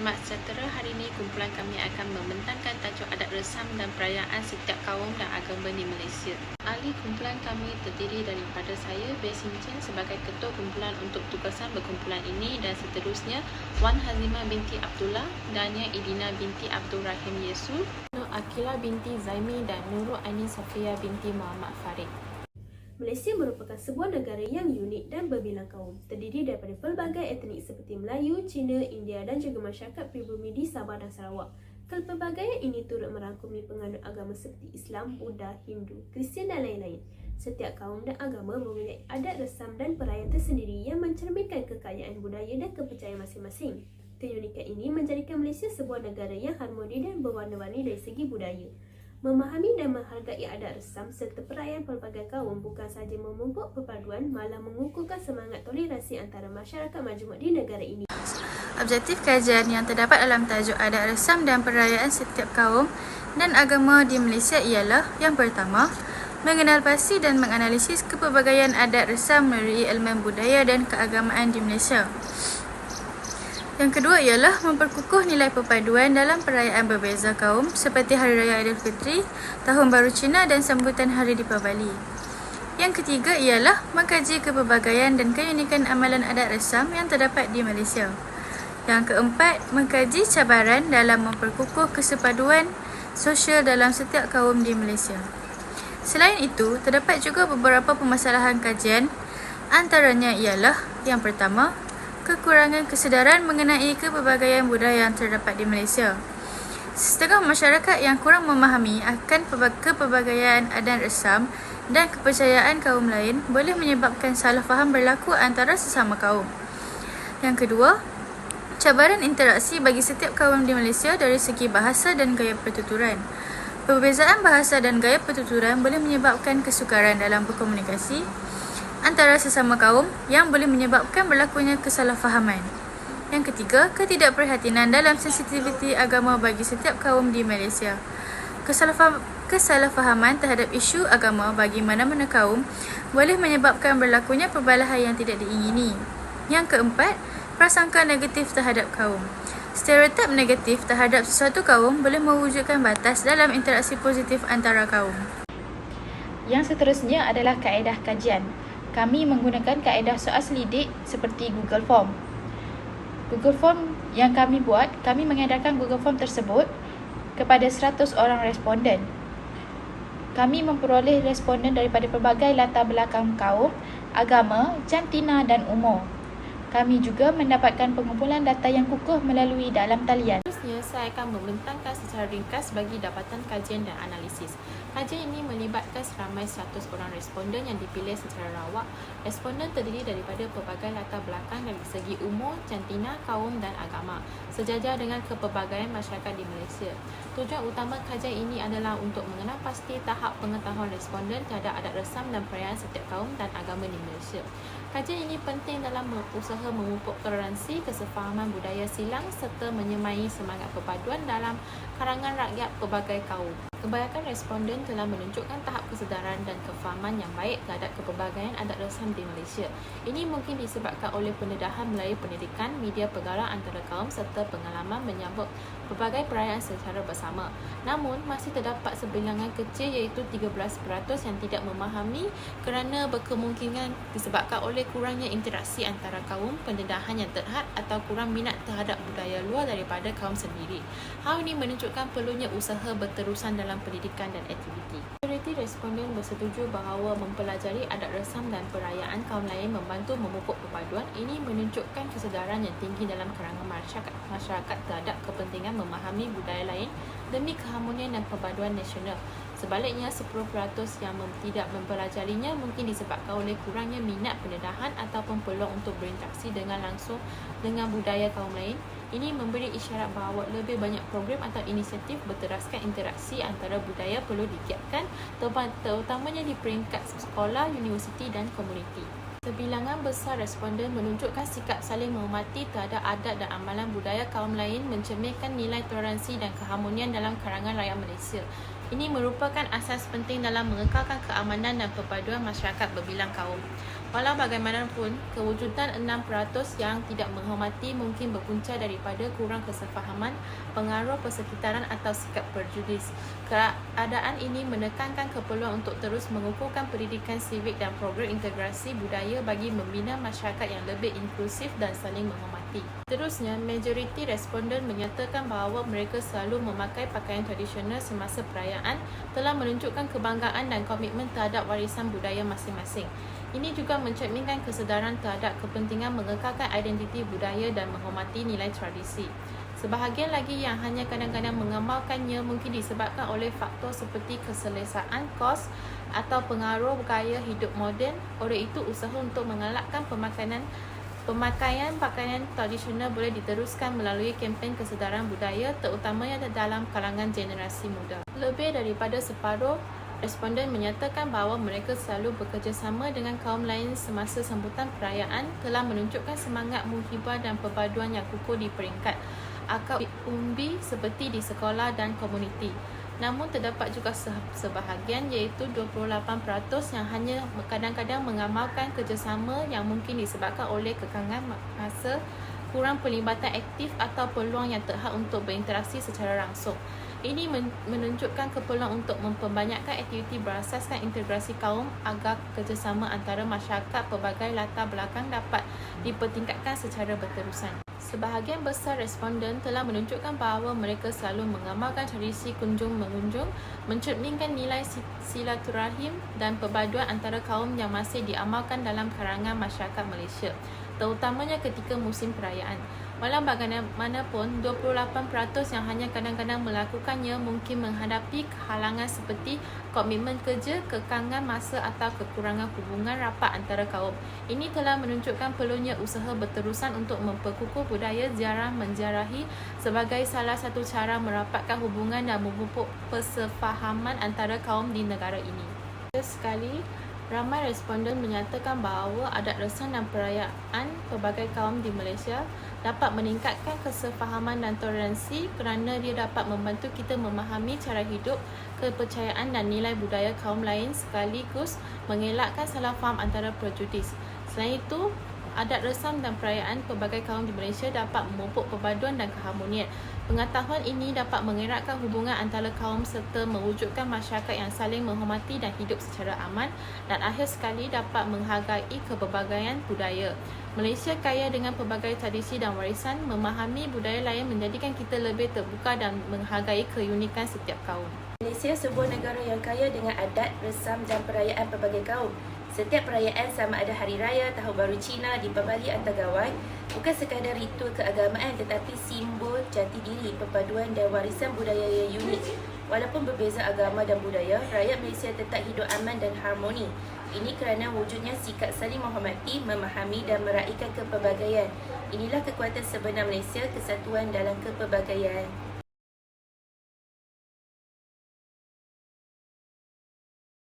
Selamat sejahtera. Hari ini kumpulan kami akan membentangkan tajuk adat resam dan perayaan setiap kaum dan agama di Malaysia. Ahli kumpulan kami terdiri daripada saya, Besim Chen sebagai ketua kumpulan untuk tugasan berkumpulan ini dan seterusnya Wan Hazimah binti Abdullah, Dania Idina binti Abdul Rahim Yesul, Nur Akila binti Zaimi dan Nurul Aini Safia binti Muhammad Farid. Malaysia merupakan sebuah negara yang unik dan berbilang kaum, terdiri daripada pelbagai etnik seperti Melayu, Cina, India dan juga masyarakat pribumi di Sabah dan Sarawak. Kelpelbagaian ini turut merangkumi penganut agama seperti Islam, Buddha, Hindu, Kristian dan lain-lain. Setiap kaum dan agama mempunyai adat resam dan perayaan tersendiri yang mencerminkan kekayaan budaya dan kepercayaan masing-masing. Keunikan ini menjadikan Malaysia sebuah negara yang harmoni dan berwarna-warni dari segi budaya. Memahami dan menghargai adat resam serta perayaan pelbagai kaum bukan sahaja memupuk perpaduan malah mengukuhkan semangat toleransi antara masyarakat majmuk di negara ini. Objektif kajian yang terdapat dalam tajuk adat resam dan perayaan setiap kaum dan agama di Malaysia ialah yang pertama, mengenal pasti dan menganalisis kepelbagaian adat resam melalui elemen budaya dan keagamaan di Malaysia. Yang kedua ialah memperkukuh nilai perpaduan dalam perayaan berbeza kaum seperti Hari Raya Aidilfitri, Tahun Baru Cina dan sambutan Hari Deepavali. Yang ketiga ialah mengkaji kepelbagaian dan keunikan amalan adat resam yang terdapat di Malaysia. Yang keempat, mengkaji cabaran dalam memperkukuh kesepaduan sosial dalam setiap kaum di Malaysia. Selain itu, terdapat juga beberapa permasalahan kajian antaranya ialah yang pertama, kekurangan kesedaran mengenai kepelbagaian budaya yang terdapat di Malaysia. Setengah masyarakat yang kurang memahami akan kepelbagaian adat resam dan kepercayaan kaum lain boleh menyebabkan salah faham berlaku antara sesama kaum. Yang kedua, cabaran interaksi bagi setiap kaum di Malaysia dari segi bahasa dan gaya pertuturan. Perbezaan bahasa dan gaya pertuturan boleh menyebabkan kesukaran dalam berkomunikasi, antara sesama kaum yang boleh menyebabkan berlakunya kesalahfahaman. Yang ketiga, ketidakperhatian dalam sensitiviti agama bagi setiap kaum di Malaysia. Kesalahfahaman terhadap isu agama bagi mana-mana kaum boleh menyebabkan berlakunya perbalahan yang tidak diingini. Yang keempat, prasangka negatif terhadap kaum. Stereotip negatif terhadap sesuatu kaum boleh mewujudkan batas dalam interaksi positif antara kaum. Yang seterusnya adalah kaedah kajian kami menggunakan kaedah soal selidik seperti Google Form. Google Form yang kami buat, kami mengedarkan Google Form tersebut kepada 100 orang responden. Kami memperoleh responden daripada pelbagai latar belakang kaum, agama, jantina dan umur. Kami juga mendapatkan pengumpulan data yang kukuh melalui dalam talian. Seterusnya, saya akan membentangkan secara ringkas bagi dapatan kajian dan analisis. Kajian ini melibatkan seramai 100 orang responden yang dipilih secara rawak. Responden terdiri daripada pelbagai latar belakang dari segi umur, jantina, kaum dan agama, sejajar dengan kepelbagaian masyarakat di Malaysia. Tujuan utama kajian ini adalah untuk mengenal pasti tahap pengetahuan responden terhadap adat resam dan perayaan setiap kaum dan agama di Malaysia. Kajian ini penting dalam usaha memupuk toleransi, kesefahaman budaya silang serta menyemai semangat perpaduan dalam karangan rakyat pelbagai kaum. Kebanyakan responden telah menunjukkan tahap kesedaran dan kefahaman yang baik terhadap kepelbagaian adat resam di Malaysia. Ini mungkin disebabkan oleh pendedahan melalui pendidikan, media pergaulan antara kaum serta pengalaman menyambut pelbagai perayaan secara bersama. Namun, masih terdapat sebilangan kecil iaitu 13% yang tidak memahami kerana berkemungkinan disebabkan oleh kurangnya interaksi antara kaum, pendedahan yang terhad atau kurang minat terhadap budaya luar daripada kaum sendiri. Hal ini menunjukkan perlunya usaha berterusan dalam dalam pendidikan dan aktiviti. Majoriti responden bersetuju bahawa mempelajari adat resam dan perayaan kaum lain membantu memupuk perpaduan. Ini menunjukkan kesedaran yang tinggi dalam kalangan masyarakat, masyarakat terhadap kepentingan memahami budaya lain demi keharmonian dan perpaduan nasional. Sebaliknya, 10% yang mem- tidak mempelajarinya mungkin disebabkan oleh kurangnya minat pendedahan ataupun peluang untuk berinteraksi dengan langsung dengan budaya kaum lain. Ini memberi isyarat bahawa lebih banyak program atau inisiatif berteraskan interaksi antara budaya perlu digiatkan terutamanya di peringkat sekolah, universiti dan komuniti. Sebilangan besar responden menunjukkan sikap saling menghormati terhadap adat dan amalan budaya kaum lain mencerminkan nilai toleransi dan keharmonian dalam karangan rakyat Malaysia. Ini merupakan asas penting dalam mengekalkan keamanan dan perpaduan masyarakat berbilang kaum. Walau bagaimanapun, kewujudan 6% yang tidak menghormati mungkin berpunca daripada kurang kesefahaman, pengaruh persekitaran atau sikap prejudis. Keadaan ini menekankan keperluan untuk terus mengukuhkan pendidikan sivik dan program integrasi budaya bagi membina masyarakat yang lebih inklusif dan saling menghormati. Terusnya, majoriti responden menyatakan bahawa mereka selalu memakai pakaian tradisional semasa perayaan telah menunjukkan kebanggaan dan komitmen terhadap warisan budaya masing-masing. Ini juga mencerminkan kesedaran terhadap kepentingan mengekalkan identiti budaya dan menghormati nilai tradisi. Sebahagian lagi yang hanya kadang-kadang mengamalkannya mungkin disebabkan oleh faktor seperti keselesaan kos atau pengaruh gaya hidup moden. Oleh itu, usaha untuk mengalakkan pemakaian pemakaian pakaian tradisional boleh diteruskan melalui kempen kesedaran budaya terutamanya dalam kalangan generasi muda. Lebih daripada separuh Responden menyatakan bahawa mereka selalu bekerjasama dengan kaum lain semasa sambutan perayaan telah menunjukkan semangat muhibah dan perpaduan yang kukuh di peringkat akar umbi seperti di sekolah dan komuniti. Namun terdapat juga sebahagian iaitu 28% yang hanya kadang-kadang mengamalkan kerjasama yang mungkin disebabkan oleh kekangan masa, kurang pelibatan aktif atau peluang yang terhad untuk berinteraksi secara langsung. Ini menunjukkan keperluan untuk memperbanyakkan aktiviti berasaskan integrasi kaum agar kerjasama antara masyarakat pelbagai latar belakang dapat dipertingkatkan secara berterusan. Sebahagian besar responden telah menunjukkan bahawa mereka selalu mengamalkan tradisi kunjung-mengunjung, mencerminkan nilai silaturahim dan perbaduan antara kaum yang masih diamalkan dalam karangan masyarakat Malaysia, terutamanya ketika musim perayaan. Walau bagaimanapun, 28% yang hanya kadang-kadang melakukannya mungkin menghadapi halangan seperti komitmen kerja, kekangan masa atau kekurangan hubungan rapat antara kaum. Ini telah menunjukkan perlunya usaha berterusan untuk memperkukuh budaya ziarah menjarahi sebagai salah satu cara merapatkan hubungan dan memupuk persefahaman antara kaum di negara ini. Sekali, ramai responden menyatakan bahawa adat resam dan perayaan pelbagai kaum di Malaysia dapat meningkatkan kesefahaman dan toleransi kerana dia dapat membantu kita memahami cara hidup, kepercayaan dan nilai budaya kaum lain sekaligus mengelakkan salah faham antara prejudis. Selain itu, adat resam dan perayaan pelbagai kaum di Malaysia dapat memupuk perpaduan dan keharmonian. Pengetahuan ini dapat mengeratkan hubungan antara kaum serta mewujudkan masyarakat yang saling menghormati dan hidup secara aman dan akhir sekali dapat menghargai keberbagaian budaya. Malaysia kaya dengan pelbagai tradisi dan warisan, memahami budaya lain menjadikan kita lebih terbuka dan menghargai keunikan setiap kaum. Malaysia sebuah negara yang kaya dengan adat, resam dan perayaan pelbagai kaum. Setiap perayaan sama ada Hari Raya, Tahun Baru Cina, di Pembali atau Gawai, bukan sekadar ritual keagamaan tetapi simbol jati diri, perpaduan dan warisan budaya yang unik. Walaupun berbeza agama dan budaya, rakyat Malaysia tetap hidup aman dan harmoni. Ini kerana wujudnya sikap saling menghormati, memahami dan meraihkan kepelbagaian. Inilah kekuatan sebenar Malaysia, kesatuan dalam kepelbagaian.